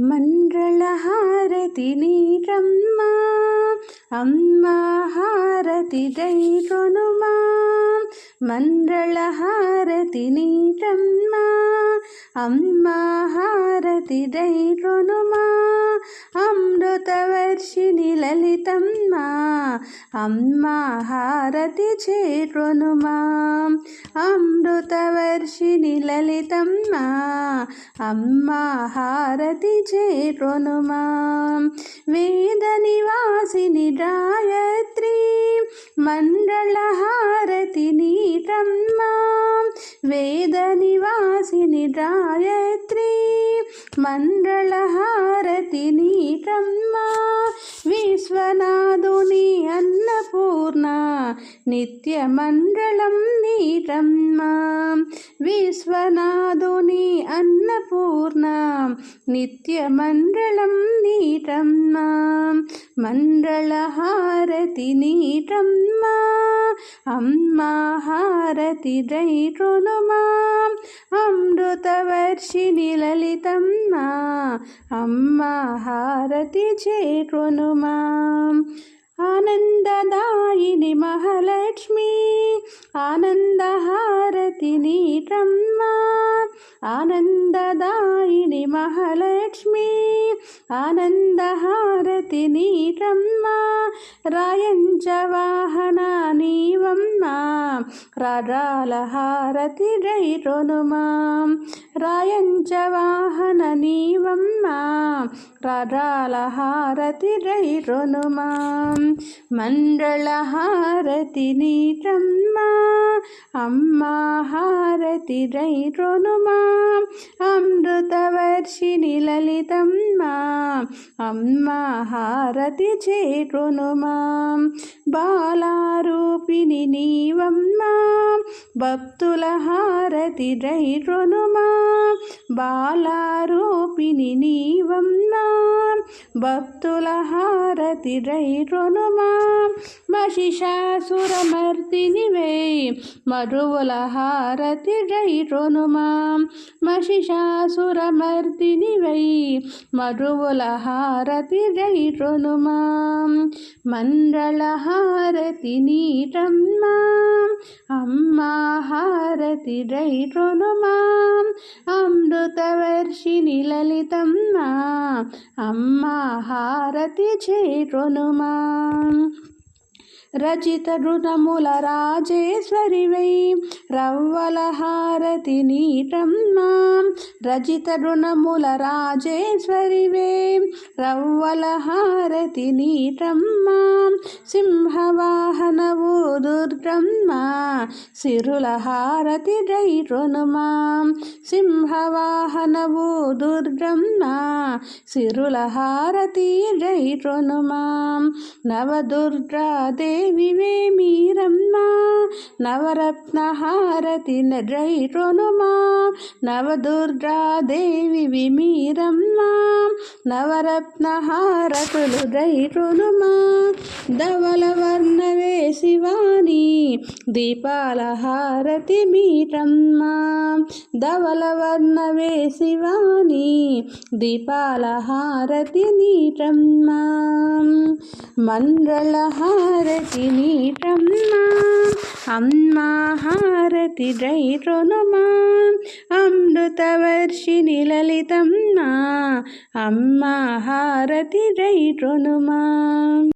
మండళహారతి నీరమ్మా అమ్మా హారతి దైరునుమా మండళహారతి నీరమ్మా. అమ్మా హారతి దైరునుమా అమృతవర్షిణి లలితమ్మా అమ్మా హారతి చేరునుమా అమృతవర్షిణి లలితమ్మా అమ్మా హారతి చేరునుమా వేద నివాసిని గాయత్రి మండళహారతి నీరమ్మా వేద నివాసిని గాయత్రి మండళహారతి నీరమ్మా విశ్వనాథుని అన్నపూర్ణ నిత్యమండలం నీరమ్మా విశ్వనాథుని అన్నపూర్ణ నిత్యమండలం నీరమ్మా మండళహారతి నీరమ్మా అమ్మా హారతి రైరునుమా అమృతవర్షిణి లలితమ్మా అమ్మ హారతి చేకొనుమా. ఆనందదాయిని మహాలక్ష్మి ఆనందహారతి నీరమ్మా ఆనందదాయిని మహాలక్ష్మి ఆనందహారతి నీరమ్మా రాయంచ వాహన నీవమ్మా. రాజాల హారతి రైరునుమా రాయంచ వాహన నీవమ్మా. రాజాల హారతి రైరునుమా మండళ హారతి నీరమ్మా అమ్మా హారతి రైరునుమా అమృతవర్షిణి లలితమ్మా అమ్మా హారతి చేరునుమా బాలారూపిణి నీవమ్మా భక్తుల హారతి రైరునుమా బాలారూపిణి నీవమ్మా భక్తుల హారతి రైరునుమా మహిషాసురమర్దినివే మరువుల హారతి రైరునుమా మహిషాసురమర్దినివై మరువుల హారతి రైరునుమా మండళ హారతి నీటమ్మా. అమ్మా హారతి రైరునుమా అమృతవర్షిణి లలితమ్మా. అమ్మ హారతి చేరునుమా రచిత రుణముల రాజేశ్వరివై రవ్వల హారతి నీటమ్మా. రచిత రుణముల రాజేశ్వరివే రవ్వల హారతి నీటమ్మా. సింహవాహనవు దుర్గమ్మా సిరుల హారతి జై రైరునుమా సింహవాహనవు దుర్గమ్మా సిరుల హారతి రైరునుమా నవదుర్గా దేవివే మీరమ్మా. నవరత్న హారతి రైరునుమా నవదుర్గా దేవి మీరమ్మా. నవరత్న హారతులు రైరునుమా ధవల వర్ణవే శివాని. దీపాల హారతి మీరమ్మా. ధవల వర్ణవే శివాని. దీపాల హారతి నీరమ్మా మండల హారతి నీరమ్మా అమ్మా హారతి రైరునుమా అమృతవర్షిణి లలితమ్మా అమ్మా హారతి రైరునుమా